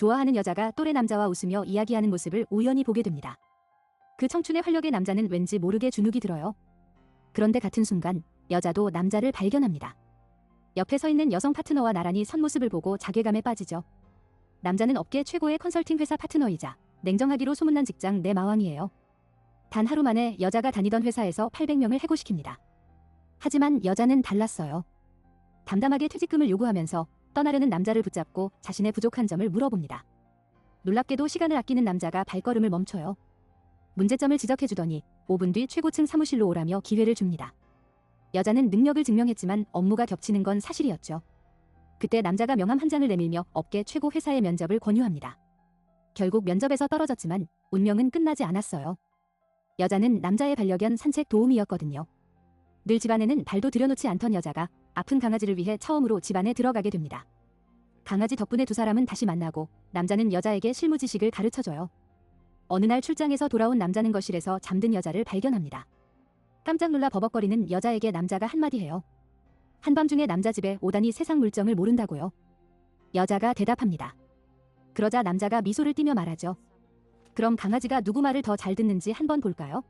좋아하는 여자가 또래 남자와 웃으며 이야기하는 모습을 우연히 보게 됩니다. 그 청춘의 활력에 남자는 왠지 모르게 주눅이 들어요. 그런데 같은 순간 여자도 남자를 발견합니다. 옆에 서 있는 여성 파트너와 나란히 선 모습을 보고 자괴감에 빠지죠. 남자는 업계 최고의 컨설팅 회사 파트너이자 냉정하기로 소문난 직장 내 마왕이에요. 단 하루 만에 여자가 다니던 회사에서 800명을 해고시킵니다. 하지만 여자는 달랐어요. 담담하게 퇴직금을 요구하면서 떠나려는 남자를 붙잡고 자신의 부족한 점을 물어봅니다. 놀랍게도 시간을 아끼는 남자가 발걸음을 멈춰요. 문제점을 지적해주더니 5분 뒤 최고층 사무실로 오라며 기회를 줍니다. 여자는 능력을 증명했지만 업무가 겹치는 건 사실이었죠. 그때 남자가 명함 한 장을 내밀며 업계 최고 회사의 면접을 권유합니다. 결국 면접에서 떨어졌지만 운명은 끝나지 않았어요. 여자는 남자의 반려견 산책 도우미였거든요. 늘 집안에는 발도 들여놓지 않던 여자가 아픈 강아지를 위해 처음으로 집안에 들어가게 됩니다. 강아지 덕분에 두 사람은 다시 만나고 남자는 여자에게 실무 지식을 가르쳐줘요. 어느 날 출장에서 돌아온 남자는 거실에서 잠든 여자를 발견합니다. 깜짝 놀라 버벅거리는 여자에게 남자가 한마디 해요. 한밤중에 남자 집에 오다니 세상 물정을 모른다고요. 여자가 대답합니다. 그러자 남자가 미소를 띠며 말하죠. 그럼 강아지가 누구 말을 더 잘 듣는지 한번 볼까요?